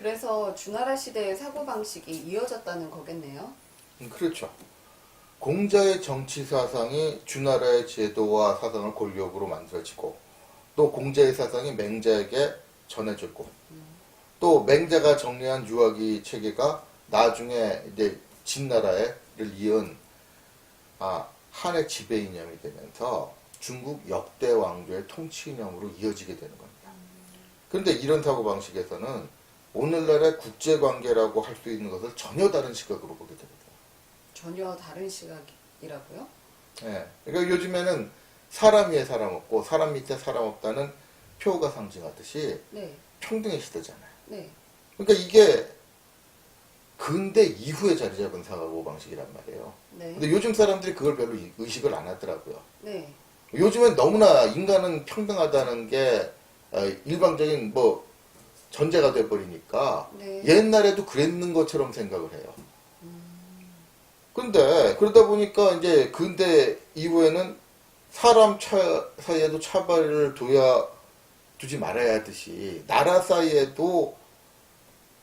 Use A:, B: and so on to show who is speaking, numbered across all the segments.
A: 그래서 주나라 시대의 사고방식이 이어졌다는 거겠네요.
B: 음, 그렇죠. 공자의 정치 사상이 주나라의 제도와 사상을 골격으로 만들어지고 또 공자의 사상이 맹자에게 전해졌고 또 맹자가 정리한 유학의 체계가 나중에 이제 진나라를 이은 아, 한의 지배 이념이 되면서 중국 역대 왕조의 통치 이념으로 이어지게 되는 겁니다. 그런데 이런 사고 방식에서는 오늘날의 국제 관계라고 할 수 있는 것을 전혀 다른 시각으로 보게 됩니다.
A: 전혀 다른 시각이라고요?
B: 예. 그러니까 요즘에는 사람 위에 사람 없고 사람 밑에 사람 없다는 표가 상징하듯이
A: 네,
B: 평등의 시대잖아요.
A: 네,
B: 그러니까 이게 근대 이후에 자리 잡은 사고 방식이란 말이에요.
A: 네,
B: 근데 요즘 사람들이 그걸 별로 이- 의식을 안 하더라고요.
A: 네,
B: 요즘엔 너무나 인간은 평등하다는 게 어, 일방적인 뭐 전제가 돼버리니까
A: 네.
B: 옛날에도 그랬는 것처럼 생각을 해요. 근데 그러다 보니까 이제 근대 이후에는 사람 차, 사이에도 차별을 둬야 두지 말아야 하듯이 나라 사이에도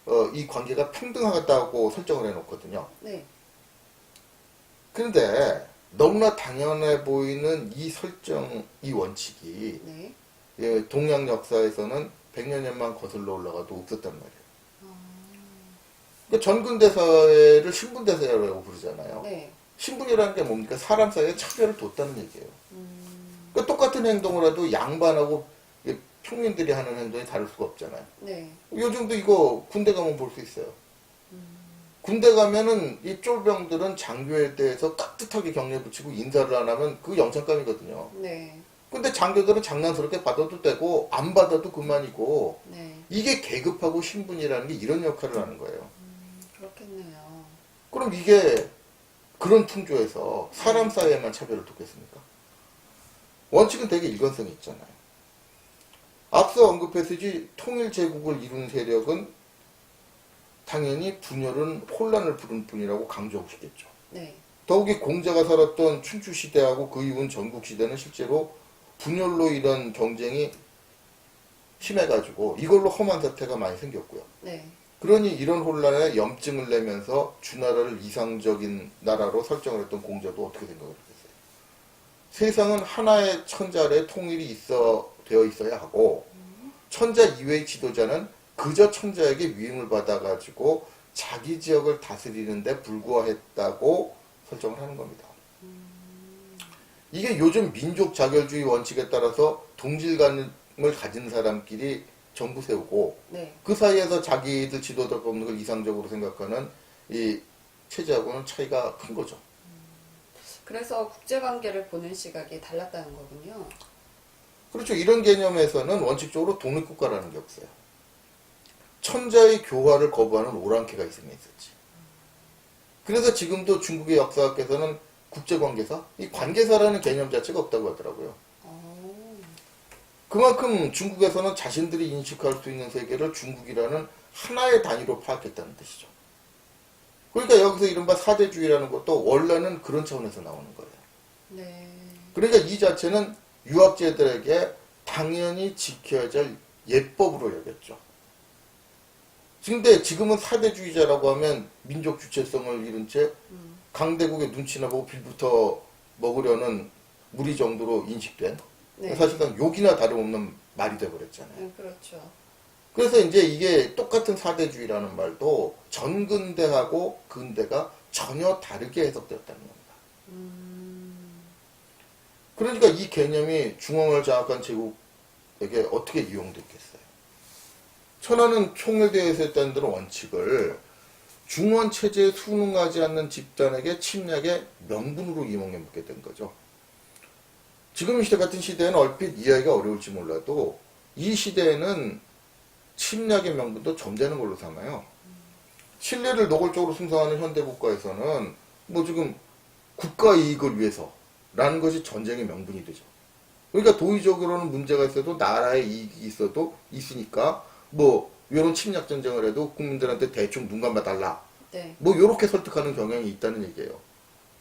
B: 어, 이 관계가 평등하다고 설정을 해놓거든요.
A: 네,
B: 그런데 너무나 당연해 보이는 이 설정, 이 원칙이
A: 네.
B: 예, 동양 역사에서는 100여 년만 거슬러 올라가도 없었단 말이에요. 그러니까 전근대 사회를 신분대 사회라고 부르잖아요.
A: 네.
B: 신분이라는 게 뭡니까? 사람 사이에 차별을 뒀다는 얘기예요.
A: 음,
B: 그러니까 똑같은 행동을 해도 양반하고 평민들이 하는 행동이 다를 수가 없잖아요.
A: 네.
B: 요즘도 이거 군대 가면 볼 수 있어요. 군대 가면은 이 쫄병들은 장교에 대해서 깍듯하게 격려 붙이고 인사를 안 하면 그 영창감이거든요.
A: 네.
B: 근데 장교들은 장난스럽게 받아도 되고 안 받아도 그만이고
A: 네.
B: 이게 계급하고 신분이라는 게 이런 역할을 하는 거예요.
A: 그렇겠네요.
B: 그럼 이게 그런 풍조에서 사람 사이에만 차별을 두겠습니까? 원칙은 되게 일관성이 있잖아요. 앞서 언급했듯이 통일 제국을 이룬 세력은 당연히 분열은 혼란을 부른 뿐이라고 강조하고 싶겠죠.
A: 네.
B: 더욱이 공자가 살았던 춘추 시대하고 그 이후인 전국 시대는 실제로 분열로 이런 경쟁이 심해가지고 이걸로 험한 사태가 많이 생겼고요.
A: 네.
B: 그러니 이런 혼란에 염증을 내면서 주나라를 이상적인 나라로 설정을 했던 공자도 어떻게 생각을 했겠어요? 세상은 하나의 천자 아래 통일이 있어 되어 있어야 하고 천자 이외의 지도자는 그저 천자에게 위임을 받아가지고 자기 지역을 다스리는데 불구하했다고 설정을 하는 겁니다. 이게 요즘 민족 자결주의 원칙에 따라서 동질감을 가진 사람끼리 정부 세우고
A: 네.
B: 그 사이에서 자기들 지도자 뽑는 걸 이상적으로 생각하는 이 체제하고는 차이가 큰 거죠.
A: 그래서 국제관계를 보는 시각이 달랐다는 거군요.
B: 그렇죠. 이런 개념에서는 원칙적으로 독립국가라는 게 없어요. 천자의 교화를 거부하는 오랑캐가 있으면 있었지. 그래서 지금도 중국의 역사학에서는 국제관계사, 이 관계사라는 개념 자체가 없다고 하더라고요.
A: 어,
B: 그만큼 중국에서는 자신들이 인식할 수 있는 세계를 중국이라는 하나의 단위로 파악했다는 뜻이죠. 그러니까 여기서 이른바 사대주의라는 것도 원래는 그런 차원에서 나오는 거예요.
A: 네.
B: 그러니까 이 자체는 유학자들에게 당연히 지켜야 될 예법으로 여겼죠. 근데 지금은 사대주의자라고 하면 민족 주체성을 잃은 채
A: 음,
B: 강대국의 눈치나 보고 빌부터 먹으려는 무리 정도로 인식된
A: 네.
B: 사실상 욕이나 다름없는 말이 돼버렸잖아요.
A: 네, 그렇죠.
B: 그래서 이제 이게 똑같은 사대주의라는 말도 전근대하고 근대가 전혀 다르게 해석되었다는 겁니다.
A: 음,
B: 그러니까 이 개념이 중앙을 장악한 제국에게 어떻게 이용됐겠어요? 천하는 총회대에서 했다는 데는 원칙을 중원 체제에 순응하지 않는 집단에게 침략의 명분으로 이용해 먹게 된 거죠. 지금 시대 같은 시대에는 얼핏 이해하기가 어려울지 몰라도 이 시대에는 침략의 명분도 점되는 걸로 삼아요. 신뢰를 노골적으로 승성하는 현대 국가에서는 뭐 지금 국가 이익을 위해서라는 것이 전쟁의 명분이 되죠. 그러니까 도의적으로는 문제가 있어도 나라의 이익이 있어도 있으니까 뭐 이런 침략 전쟁을 해도 국민들한테 대충 눈 감아 달라.
A: 네.
B: 뭐 이렇게 설득하는 경향이 있다는 얘기예요.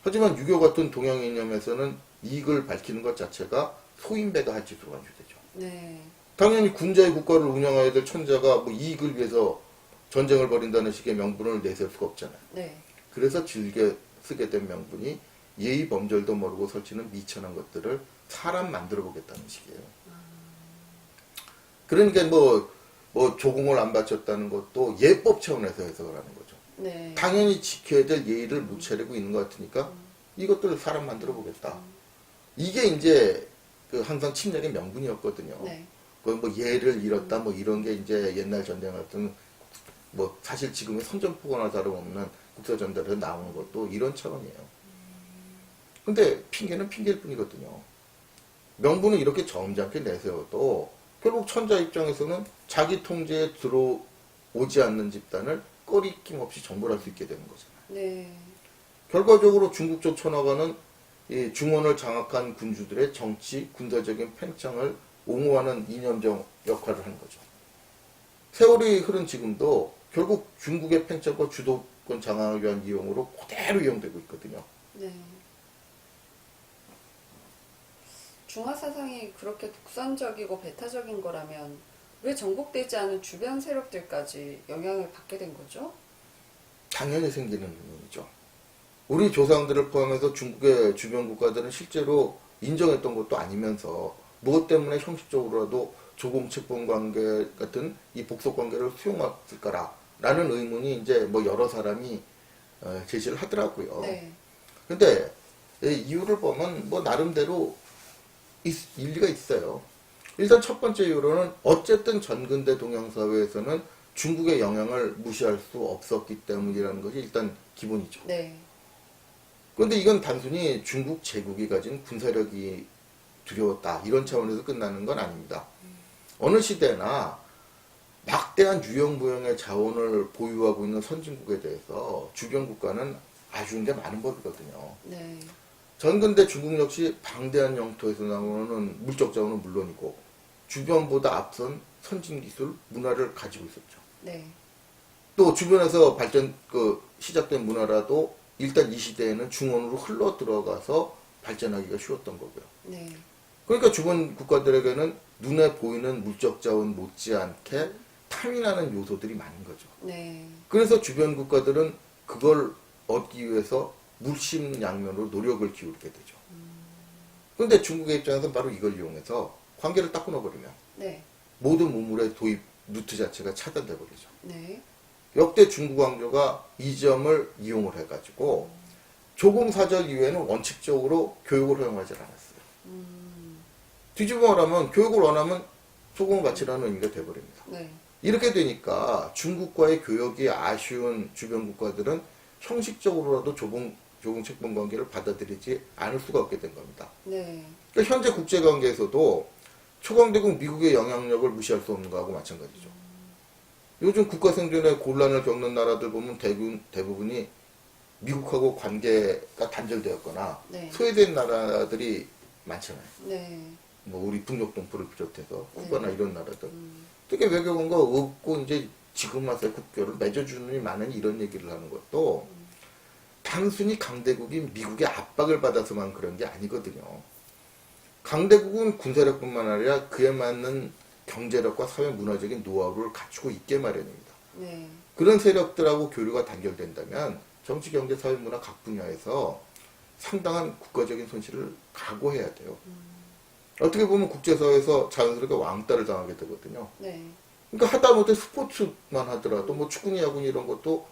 B: 하지만 유교 같은 동양 이념에서는 이익을 밝히는 것 자체가 소인배가 할 짓으로 간주되죠.
A: 네.
B: 당연히 군자의 국가를 운영해야 될 천자가 뭐 이익을 위해서 전쟁을 벌인다는 식의 명분을 내세울 수가 없잖아요.
A: 네.
B: 그래서 즐겨 쓰게 된 명분이 예의 범절도 모르고 설치는 미천한 것들을 사람 만들어 보겠다는 식이에요. 그러니까 뭐, 뭐 조공을 안 바쳤다는 것도 예법 차원에서 해석을 하는 거죠.
A: 네.
B: 당연히 지켜야 될 예의를 못 차리고 있는 것 같으니까 이것들을 사람 만들어 보겠다. 이게 이제 그 항상 침략의 명분이었거든요.
A: 네.
B: 그뭐 예를 잃었다 뭐 이런 게 이제 옛날 전쟁 같은 뭐 사실 지금의 선전포고나 다름없는 국사전달에서 나오는 것도 이런 차원이에요. 근데 핑계는 핑계일 뿐이거든요. 명분은 이렇게 점잖게 내세워도 결국 천자 입장에서는 자기 통제에 들어오지 않는 집단을 꺼리낌 없이 정벌할 수 있게 되는 거잖아요.
A: 네.
B: 결과적으로 중국조 천하가는 이 중원을 장악한 군주들의 정치, 군사적인 팽창을 옹호하는 이념적 역할을 하는 거죠. 세월이 흐른 지금도 결국 중국의 팽창과 주도권 장악을 위한 이용으로 그대로 이용되고 있거든요.
A: 네. 중화 사상이 그렇게 독선적이고 배타적인 거라면 왜 정복되지 않은 주변 세력들까지 영향을 받게 된 거죠?
B: 당연히 생기는 의문이죠. 우리 조상들을 포함해서 중국의 주변 국가들은 실제로 인정했던 것도 아니면서 무엇 때문에 형식적으로라도 조공채권 관계 같은 이 복속 관계를 수용했을까라는 의문이 이제 뭐 여러 사람이 어, 제시를 하더라고요.
A: 네.
B: 근데 이 이유를 보면 뭐 나름대로 있- 일리가 있어요. 일단 첫 번째 이유로는 어쨌든 전근대 동양사회에서는 중국의 영향을 무시할 수 없었기 때문이라는 것이 일단 기본이죠.
A: 네.
B: 그런데 이건 단순히 중국 제국이 가진 군사력이 두려웠다 이런 차원에서 끝나는 건 아닙니다. 어느 시대나 막대한 유형무형의 자원을 보유하고 있는 선진국에 대해서 주변 국가는 아쉬운 게 많은 법이거든요.
A: 네.
B: 전근대 중국 역시 방대한 영토에서 나오는 물적 자원은 물론이고 주변보다 앞선 선진 기술, 문화를 가지고 있었죠.
A: 네.
B: 또 주변에서 발전 그 시작된 문화라도 일단 이 시대에는 중원으로 흘러 들어가서 발전하기가 쉬웠던 거고요.
A: 네.
B: 그러니까 주변 국가들에게는 눈에 보이는 물적 자원 못지않게 탐이 나는 요소들이 많은 거죠.
A: 네.
B: 그래서 주변 국가들은 그걸 얻기 위해서 물심양면으로 노력을 기울게 되죠. 그런데 중국의 입장에서는 바로 이걸 이용해서 관계를 딱 끊어버리면
A: 네.
B: 모든 문물의 도입 루트 자체가 차단돼 버리죠.
A: 네.
B: 역대 중국 왕조가 이 점을 이용을 해가지고 조공 사절 이후에는 원칙적으로 교육을 허용하지 않았어요.
A: 음.
B: 뒤집어 말하면 교육을 원하면 조공을 바치라는 의미가 돼버립니다.
A: 네.
B: 이렇게 되니까 중국과의 교역이 아쉬운 주변 국가들은 형식적으로라도 조공, 조공 채권 관계를 받아들이지 않을 수가 없게 된 겁니다.
A: 네.
B: 그러니까 현재 국제 관계에서도 초강대국 미국의 영향력을 무시할 수 없는 거하고 마찬가지죠. 요즘 국가 생존에 곤란을 겪는 나라들 보면 대부분, 대부분이 미국하고 관계가 단절되었거나
A: 네.
B: 소외된 나라들이 많잖아요.
A: 네.
B: 뭐 우리 북녘 동포를 비롯해서 쿠바나
A: 네.
B: 이런 나라들.
A: 음.
B: 되게 외교관과 없고 이제 지금 와서 국교를 맺어주는 많은 이런 얘기를 하는 것도 단순히 강대국이 미국의 압박을 받아서만 그런 게 아니거든요. 강대국은 군사력뿐만 아니라 그에 맞는 경제력과 사회 문화적인 노하우를 갖추고 있게 마련입니다.
A: 네.
B: 그런 세력들하고 교류가 단결된다면 정치, 경제, 사회, 문화 각 분야에서 상당한 국가적인 손실을 각오해야 돼요. 어떻게 보면 국제사회에서 자연스럽게 왕따를 당하게 되거든요.
A: 네.
B: 그러니까 하다못해 스포츠만 하더라도 뭐 축구니 야구니 이런 것도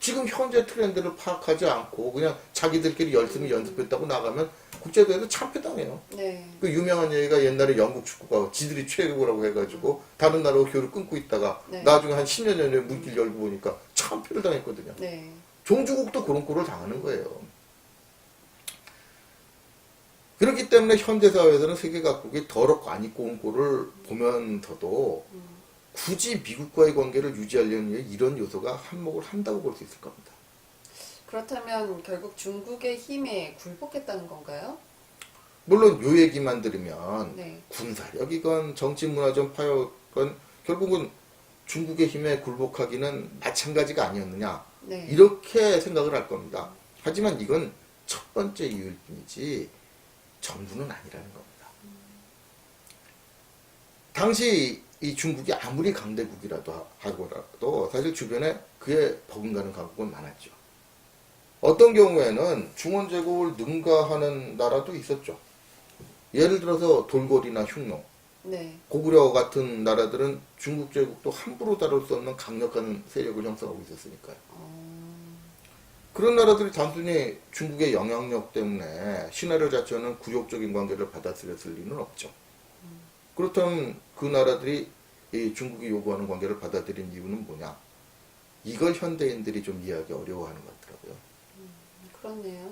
B: 지금 현재 트렌드를 파악하지 않고 그냥 자기들끼리 열심히 연습했다고 나가면 국제대회에서 참패당해요.
A: 네.
B: 그 유명한 얘기가 옛날에 영국 축구가 지들이 최고라고 해가지고 다른 나라하고 교류를 끊고 있다가
A: 네.
B: 나중에 한 10년 전에 문길 열고 보니까 참패를 당했거든요.
A: 네.
B: 종주국도 그런 꼴을 당하는 거예요. 그렇기 때문에 현대 사회에서는 세계 각국이 더럽고 안 입고 온 꼴을 보면서도 굳이 미국과의 관계를 유지하려는 이런 요소가 한몫을 한다고 볼 수 있을 겁니다.
A: 그렇다면 결국 중국의 힘에 굴복했다는 건가요?
B: 물론 요 얘기만 들으면
A: 네.
B: 군사력이건 정치 문화적 파열건 결국은 중국의 힘에 굴복하기는 마찬가지가 아니었느냐
A: 네.
B: 이렇게 생각을 할 겁니다. 하지만 이건 첫 번째 이유일 뿐이지 전부는 아니라는 겁니다. 당시 이 중국이 아무리 강대국이라도 하- 하더라도 사실 주변에 그에 버금가는 강국은 많았죠. 어떤 경우에는 중원 제국을 능가하는 나라도 있었죠. 예를 들어서 돌고리나 흉노,
A: 네.
B: 고구려 같은 나라들은 중국 제국도 함부로 다룰 수 없는 강력한 세력을 형성하고 있었으니까요.
A: 어,
B: 그런 나라들이 단순히 중국의 영향력 때문에 신하를 자처하는 굴욕적인 관계를 받아들였을 리는 없죠. 그렇다면 그 나라들이 이 중국이 요구하는 관계를 받아들인 이유는 뭐냐? 이걸 현대인들이 좀 이해하기 어려워하는 것 같더라고요.
A: 그렇네요.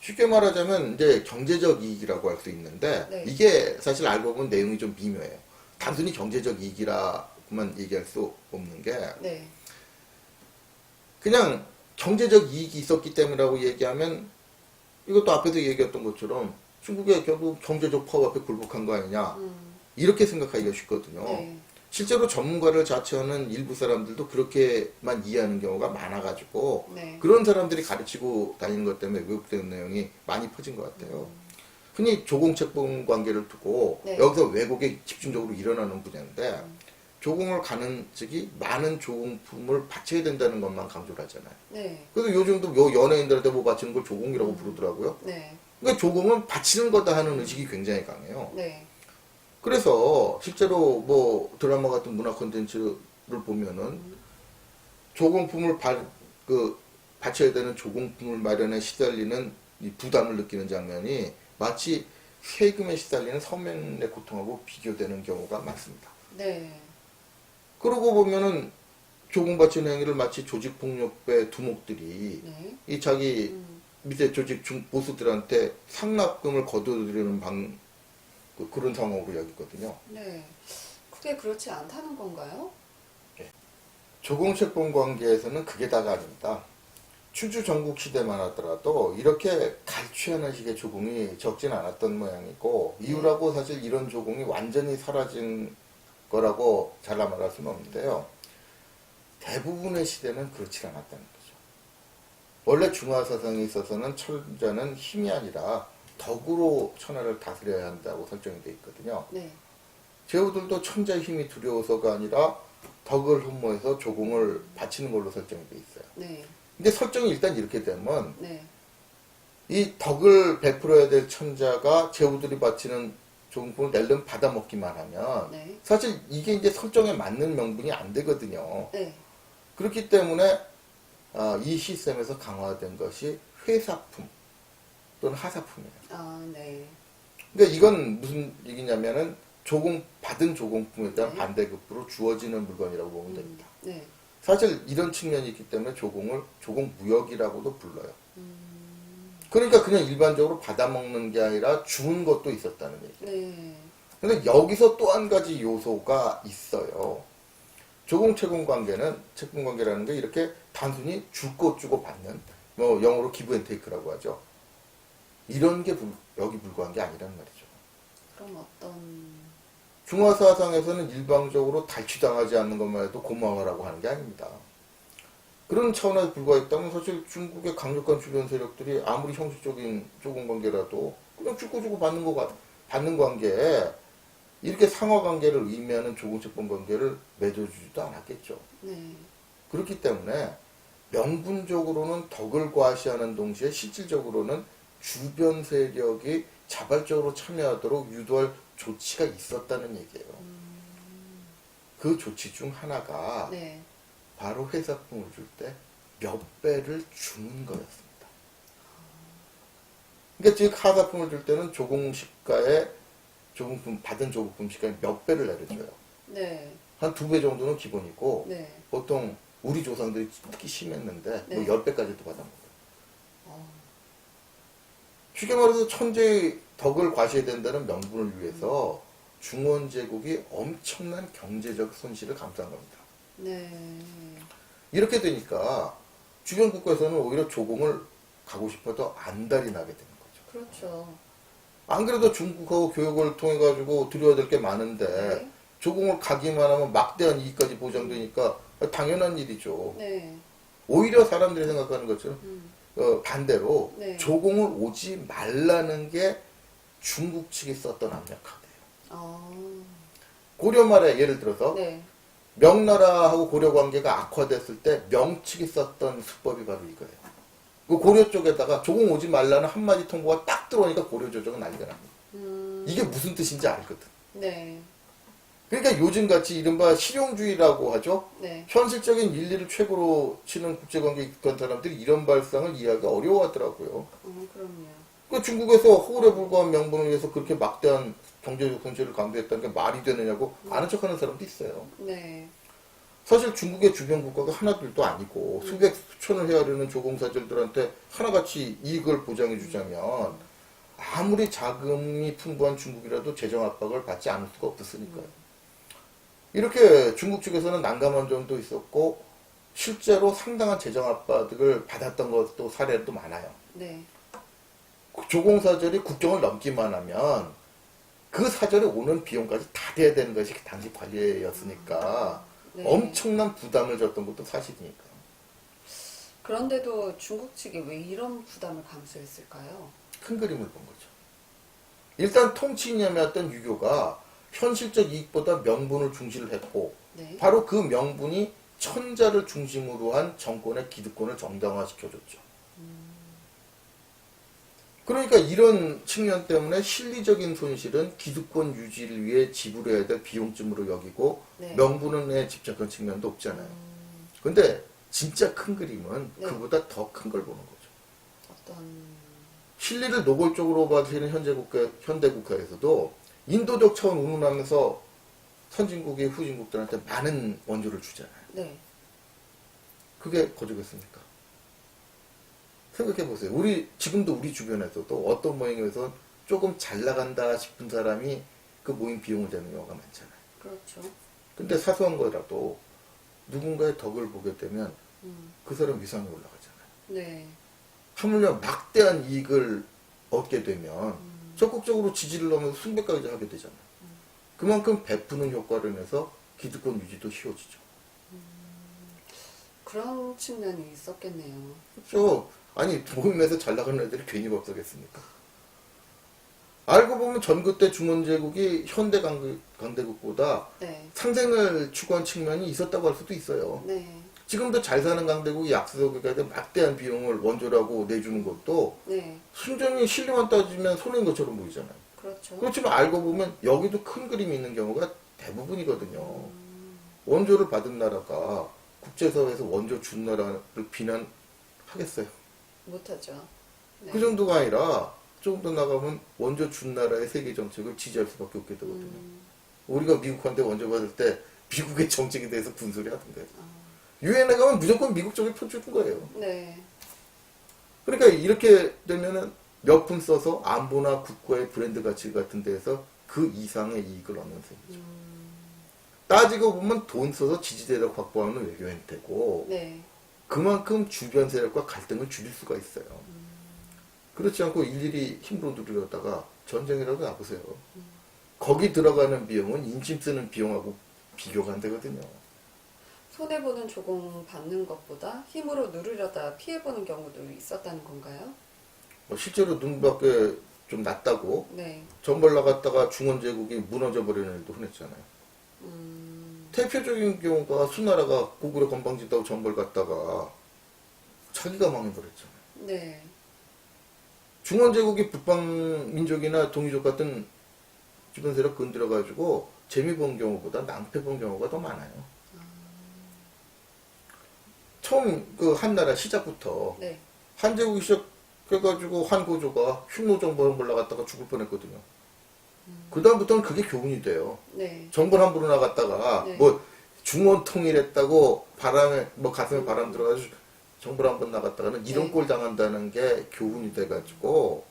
B: 쉽게 말하자면 이제 경제적 이익이라고 할 수 있는데
A: 네.
B: 이게 사실 알고 보면 내용이 좀 미묘해요. 단순히 경제적 이익이라고만 얘기할 수 없는 게
A: 네.
B: 그냥 경제적 이익이 있었기 때문이라고 얘기하면 이것도 앞에서 얘기했던 것처럼 중국의 결국 경제적 파워 앞에 굴복한 거 아니냐
A: 음,
B: 이렇게 생각하기가 쉽거든요.
A: 네.
B: 실제로 전문가를 자처하는 일부 사람들도 그렇게만 이해하는 경우가 많아가지고
A: 네.
B: 그런 사람들이 가르치고 다니는 것 때문에 왜곡된 내용이 많이 퍼진 것 같아요. 흔히 조공채권 관계를 두고
A: 네.
B: 여기서 왜곡이 집중적으로 일어나는 분야인데 조공을 가는 즉이 많은 조공품을 바쳐야 된다는 것만 강조를 하잖아요.
A: 네.
B: 그래서 요즘도 요 연예인들한테 뭐 바치는 걸 조공이라고 부르더라고요.
A: 네.
B: 그러니까 조공은 바치는 거다 하는 의식이 굉장히 강해요.
A: 네.
B: 그래서 실제로 뭐 드라마 같은 문화 콘텐츠를 보면은 조공품을 바, 그 바쳐야 되는 조공품을 마련에 시달리는 이 부담을 느끼는 장면이 마치 세금에 시달리는 서민의 고통하고 비교되는 경우가 많습니다.
A: 네.
B: 그러고 보면은 조공 바치는 행위를 마치 조직폭력배 두목들이
A: 네.
B: 이 자기
A: 음,
B: 밑에 조직 중 보스들한테 상납금을 거둬들이는 방 그- 그런 상황으로 여기거든요.
A: 네. 그게 그렇지 않다는 건가요?
B: 조공채권 관계에서는 그게 다가 아닙니다. 추주 전국 시대만 하더라도 이렇게 갈취하는 식의 조공이 적진 않았던 모양이고 이유라고 사실 이런 조공이 완전히 사라진 거라고 잘라 말할 수는 없는데요. 대부분의 시대는 그렇지 않았다는 거죠. 원래 중화 사상에 있어서는 천자는 힘이 아니라 덕으로 천하를 다스려야 한다고 설정이 되어 있거든요.
A: 네.
B: 제후들도 천자의 힘이 두려워서가 아니라 덕을 흠모해서 조공을 바치는 걸로 설정이 돼 있어요.
A: 네.
B: 근데 설정이 일단 이렇게 되면
A: 네.
B: 이 덕을 베풀어야 될 천자가 제후들이 바치는 조공품을 낼름 받아먹기만 하면
A: 네.
B: 사실 이게 이제 설정에 맞는 명분이 안 되거든요.
A: 네.
B: 그렇기 때문에 아, 이 시스템에서 강화된 것이 회사품 또는 하사품이에요.
A: 아, 네.
B: 그러니까 이건 무슨 얘기냐면은 조공 받은 조공품에 대한
A: 네.
B: 반대급부로 주어지는 물건이라고 보면 됩니다.
A: 음, 네.
B: 사실 이런 측면이 있기 때문에 조공을 조공 무역이라고도 불러요.
A: 음,
B: 그러니까 그냥 일반적으로 받아먹는 게 아니라 주는 것도 있었다는 얘기예요.
A: 네.
B: 근데 여기서 또 한 가지 요소가 있어요. 조공 채공 관계는 채공 관계라는 게 이렇게 단순히 줄것 주고 받는 뭐 영어로 기브 앤 테이크라고 하죠. 이런 게 불- 여기 불과한 게 아니란 말이죠.
A: 그럼 어떤
B: 중화 사상에서는 일방적으로 달취당하지 않는 것만 해도 고마워라고 하는 게 아닙니다. 그런 차원에서 불과했다면 사실 중국의 강력한 주변 세력들이 아무리 형식적인 조공 관계라도 그냥 주고 주고 받는 거 같- 받는 관계에 이렇게 상하 관계를 의미하는 조공채권 관계를 맺어주지도 않았겠죠.
A: 네.
B: 그렇기 때문에 명분적으로는 덕을 과시하는 동시에 실질적으로는 주변 세력이 자발적으로 참여하도록 유도할 조치가 있었다는 얘기예요. 그 조치 중 하나가
A: 네.
B: 바로 회사품을 줄 때 몇 배를 주는 거였습니다. 그러니까 즉 하사품을 줄 때는 조공시가에 조공품 받은 조공품 시가에 몇 배를 내려줘요.
A: 네.
B: 한 두 배 정도는 기본이고
A: 네.
B: 보통 우리 조상들이 특히 심했는데
A: 네.
B: 뭐 10배까지도 받아먹어요.
A: 어,
B: 쉽게 말해서 천재의 덕을 과시해야 된다는 명분을 위해서 중원 제국이 엄청난 경제적 손실을 감수한 겁니다.
A: 네.
B: 이렇게 되니까 주변 국가에서는 오히려 조공을 가고 싶어도 안달이 나게 되는 거죠.
A: 그렇죠.
B: 안 그래도 중국하고 교육을 통해 가지고 드려야 될 게 많은데
A: 네.
B: 조공을 가기만 하면 막대한 이익까지 보장되니까 당연한 일이죠.
A: 네.
B: 오히려 사람들이 생각하는 것처럼
A: 음,
B: 어, 반대로
A: 네.
B: 조공을 오지 말라는 게 중국 측이 썼던 압력카드예요.
A: 아,
B: 고려 말에 예를 들어서
A: 네.
B: 명나라하고 고려 관계가 악화됐을 때 명측이 썼던 수법이 바로 이거예요. 그 고려 쪽에다가 조공 오지 말라는 한마디 통보가 딱 들어오니까 고려 조정은 난리가 납니다.
A: 음,
B: 이게 무슨 뜻인지 알거든.
A: 네.
B: 그러니까 요즘 같이 이른바 실용주의라고 하죠.
A: 네.
B: 현실적인 일리를 최고로 치는 국제관계 익숙한 사람들이 이런 발상을 이해하기 어려워하더라고요.
A: 어, 그럼요.
B: 그 중국에서 허울에 불과한 명분을 위해서 그렇게 막대한 경제적 손실을 강조했다는 게 말이 되느냐고 아는 척하는 사람도 있어요.
A: 네.
B: 사실 중국의 주변 국가가 하나둘도 아니고 수백 수천을 헤아리는 조공사절들한테 하나같이 이익을 보장해 주자면 아무리 자금이 풍부한 중국이라도 재정 압박을 받지 않을 수가 없었으니까요. 이렇게 중국 측에서는 난감한 점도 있었고 실제로 상당한 재정 압박을 받았던 것도 사례도 많아요.
A: 네.
B: 조공사절이 국경을 넘기만 하면 그 사절에 오는 비용까지 다 돼야 되는 것이 당시 관리였으니까
A: 네.
B: 엄청난 부담을 줬던 것도 사실이니까.
A: 그런데도 중국 측이 왜 이런 부담을 감수했을까요?
B: 큰 그림을 본 거죠. 일단 통치이념이었던 유교가 현실적 이익보다 명분을 중시를 했고
A: 네.
B: 바로 그 명분이 천자를 중심으로 한 정권의 기득권을 정당화시켜줬죠. 그러니까 이런 측면 때문에 실리적인 손실은 기득권 유지를 위해 지불해야 될 비용쯤으로 여기고
A: 네.
B: 명분에 집착한 측면도 없잖아요.
A: 음,
B: 근데 진짜 큰 그림은
A: 네.
B: 그보다 더 큰 걸 보는 거죠.
A: 어떤
B: 실리를 노골적으로 받으시는 현재 국가, 현대 국가에서도 인도적 차원 운운하면서 선진국이 후진국들한테 많은 원조를 주잖아요.
A: 네.
B: 그게 거저겠습니까? 생각해 보세요. 우리 지금도 우리 주변에서도 어떤 모임에서 조금 잘 나간다 싶은 사람이 그 모임 비용을 내는 경우가 많잖아요.
A: 그렇죠.
B: 근데 사소한 거라도 누군가의 덕을 보게 되면
A: 음,
B: 그 사람 위상이 올라가잖아요.
A: 네.
B: 하물며 막대한 이익을 얻게 되면
A: 음,
B: 적극적으로 지지를 넣으면서 숭배까지 하게 되잖아요. 그만큼 베푸는 효과를 내서 기득권 유지도 쉬워지죠.
A: 그런 측면이 있었겠네요.
B: 그렇죠. 아니 모임에서 잘 나가는 애들이 괜히 법석겠습니까? 알고 보면 전그 때 중원제국이 현대 강대, 강대국보다
A: 네.
B: 상생을 추구한 측면이 있었다고 할 수도 있어요.
A: 네.
B: 지금도 잘 사는 강대국이 약소국에 막대한 비용을 원조라고 내주는 것도
A: 네.
B: 순전히 실력만 따지면 손해인 것처럼 보이잖아요.
A: 그렇죠.
B: 그렇지만 알고 보면 여기도 큰 그림이 있는 경우가 대부분이거든요.
A: 음,
B: 원조를 받은 나라가 국제사회에서 원조 준 나라를 비난하겠어요.
A: 못하죠. 네.
B: 그 정도가 아니라 조금 더 나가면 원조 준 나라의 세계 정책을 지지할 수밖에 없게 되거든요.
A: 음,
B: 우리가 미국한테 원조 받을 때 미국의 정책에 대해서 군소리 하던데.
A: 아,
B: 유엔에 가면 무조건 미국 쪽에 펴주는 거예요.
A: 네.
B: 그러니까 이렇게 되면은 몇 푼 써서 안보나 국가의 브랜드 가치 같은 데에서 그 이상의 이익을 얻는 셈이죠.
A: 음,
B: 따지고 보면 돈 써서 지지대를 확보하는 외교 행태고
A: 네.
B: 그만큼 주변 세력과 갈등을 줄일 수가 있어요. 그렇지 않고 일일이 힘으로 누리려다가 전쟁이라도 나보세요. 거기 들어가는 비용은 인심 쓰는 비용하고 비교가 안 되거든요.
A: 손해보는 조공 받는 것보다 힘으로 누르려다 피해보는 경우도 있었다는 건가요?
B: 뭐 실제로 눈밖에 좀 났다고
A: 네.
B: 전벌 나갔다가 중원 제국이 무너져 버리는 일도 흔했잖아요.
A: 음,
B: 대표적인 경우가 수나라가 고구려 건방지 다고 전벌 갔다가 자기가 망해버렸잖아요.
A: 네.
B: 중원 제국이 북방 민족이나 동이족 같은 주변 세력 건드려가지고 재미 본 경우보다 낭패 본 경우가 더 많아요. 처음 그 한나라 시작부터
A: 네.
B: 한제국이 시작해가지고 한고조가 흉노정벌 올라갔다가 죽을 뻔했거든요. 그 다음부터는 그게 교훈이 돼요.
A: 네.
B: 정벌 함부로 나갔다가
A: 네.
B: 뭐 중원 통일했다고 바람에 뭐 가슴에 바람 들어가지고 정벌 한번 나갔다가는 이런
A: 네.
B: 꼴 당한다는 게 교훈이 돼가지고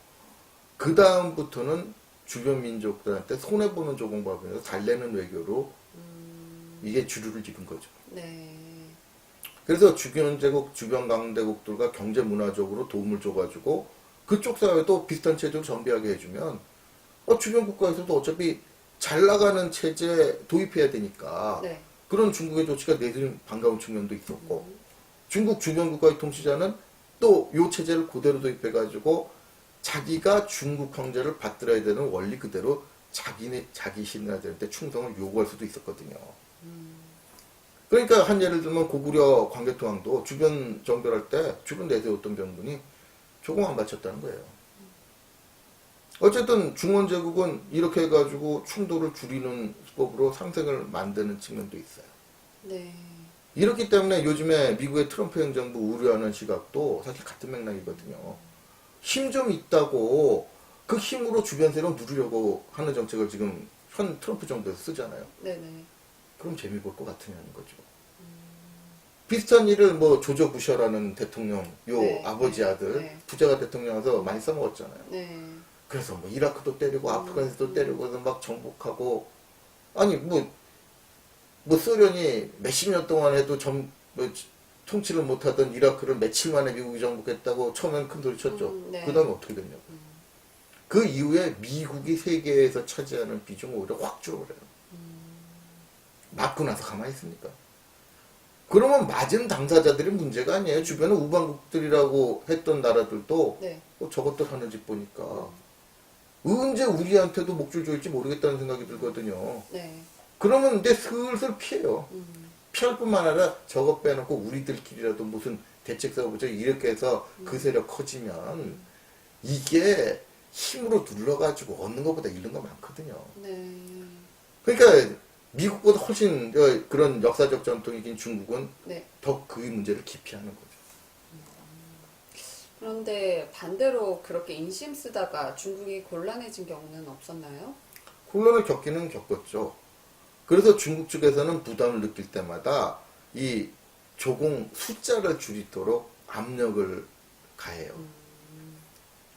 B: 그 다음부터는 주변 민족들한테 손해 보는 조공법에서 달래는 외교로
A: 음,
B: 이게 주류를 찍은 거죠.
A: 네.
B: 그래서 주변 제국, 주변 강대국들과 경제 문화적으로 도움을 줘가지고 그쪽 사회도 비슷한 체제를 정비하게 해주면 어, 주변 국가에서도 어차피 잘 나가는 체제 도입해야 되니까
A: 네.
B: 그런 중국의 조치가 내심 반가운 측면도 있었고 중국 주변 국가의 통치자는 또 요 체제를 그대로 도입해가지고 자기가 중국 황제를 받들어야 되는 원리 그대로 자기네 자기 신하들한테 충성을 요구할 수도 있었거든요. 그러니까 한 예를 들면 고구려 광개토왕도 주변 정별할 때 주변 내세웠던 병군이 조공 안 바쳤다는 거예요. 어쨌든 중원 제국은 이렇게 해가지고 충돌을 줄이는 수법으로 상생을 만드는 측면도 있어요.
A: 네.
B: 이렇기 때문에 요즘에 미국의 트럼프 행정부 우려하는 시각도 사실 같은 맥락이거든요. 힘 좀 있다고 그 힘으로 주변 세력 누르려고 하는 정책을 지금 현 트럼프 정부에서 쓰잖아요.
A: 네네.
B: 그럼 재미 볼 것 같으냐는 거죠. 비슷한 일을 뭐 조조 부셔라는 대통령, 요
A: 네,
B: 아버지
A: 네,
B: 아들,
A: 네.
B: 부자가 대통령에서 많이 써먹었잖아요.
A: 네.
B: 그래서 뭐 이라크도 때리고
A: 음,
B: 아프간에서도
A: 음.
B: 때리고 막 정복하고 아니 뭐, 뭐 소련이 몇십 년 동안 해도 점, 뭐 통치를 못하던 이라크를 며칠 만에 미국이 정복했다고 처음엔 큰 소리 쳤죠.
A: 음, 네.
B: 그 다음에 어떻게 됐냐고. 그 이후에 미국이 세계에서 차지하는 비중은 오히려 확 줄어버려요. 맞고 나서 가만히 있습니까? 그러면 맞은 당사자들이 문제가 아니에요. 주변에 우방국들이라고 했던 나라들도
A: 네.
B: 어, 저것들 하는 집 보니까 언제 우리한테도 목줄 조일지 모르겠다는 생각이 들거든요.
A: 네.
B: 그러면 근데 슬슬 피해요.
A: 음.
B: 피할 뿐만 아니라 저것 빼놓고 우리들끼리라도 무슨 대책 세워보자 이렇게 해서 그 세력 커지면 이게 힘으로 눌러가지고 얻는 것보다 잃는 거 많거든요.
A: 네.
B: 그러니까 미국보다 훨씬 어, 그런 역사적 전통이 긴 중국은
A: 네.
B: 더 그 문제를 기피하는 거죠.
A: 그런데 반대로 그렇게 인심 쓰다가 중국이 곤란해진 경우는 없었나요?
B: 혼란을 겪기는 겪었죠. 그래서 중국 측에서는 부담을 느낄 때마다 이 조공 숫자를 줄이도록 압력을 가해요.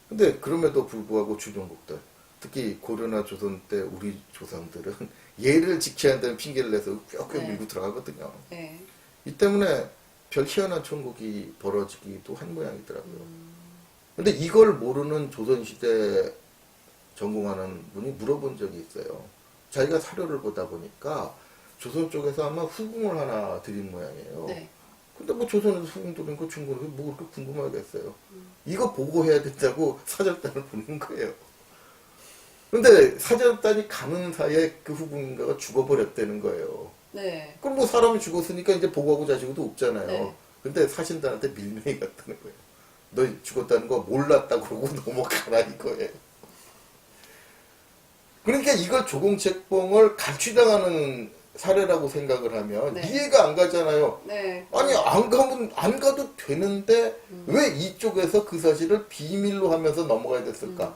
B: 근데 그럼에도 불구하고 주변국들, 특히 고려나 조선 때 우리 조상들은 예를 지켜야 한다는 핑계를 내서 뼈뼈
A: 네.
B: 밀고 들어가거든요.
A: 네.
B: 이 때문에 별 희한한 천국이 벌어지기도 한 모양이더라고요. 근데 이걸 모르는 조선시대 전공하는 분이 물어본 적이 있어요. 자기가 사료를 보다 보니까 조선 쪽에서 아마 후궁을 하나 드린 모양이에요.
A: 네.
B: 근데 뭐 조선에서 후궁 드린 거 중국은 뭐 그렇게 궁금하겠어요. 이거 보고 해야 된다고 사절단을 보낸 거예요. 근데 사절단이 가는 사이에 그 후궁인가가 죽어버렸다는 거예요.
A: 네.
B: 그럼 뭐 사람이 죽었으니까 이제 보고하고 자시고도 없잖아요.
A: 네.
B: 근데 사신단한테 밀면이 갔다는 거예요. 너 죽었다는 거 몰랐다 그러고 넘어가라 이거예요. 그러니까 이걸 조공책봉을 갈취당하는 사례라고 생각을 하면
A: 네.
B: 이해가 안 가잖아요.
A: 네.
B: 아니 안 가면 안 가도 되는데 왜 이쪽에서 그 사실을 비밀로 하면서 넘어가야 됐을까?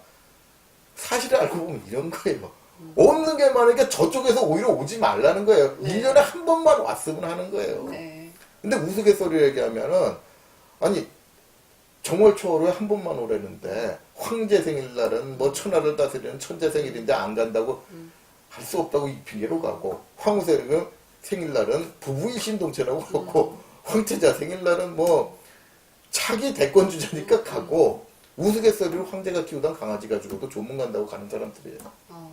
B: 사실을 알고 보면 이런 거예요. 없는 게 많으니까 저쪽에서 오히려 오지 말라는 거예요.
A: 네.
B: 1년에 한 번만 왔으면 하는 거예요.
A: 네.
B: 근데 우스갯소리 얘기하면은 아니 정월 초월에 한 번만 오라는데 황제 생일날은 뭐 천하를 다스리는 천재 생일인데 안 간다고 할수 없다고 이 핑계로 가고 황후세는 생일날은 부부의 신동체라고 그러고 황태자 생일날은 뭐 차기 대권 주자니까 가고 우스갯소리로 황제가 키우던 강아지가 죽어도 조문 간다고 가는 사람들이에요.
A: 어,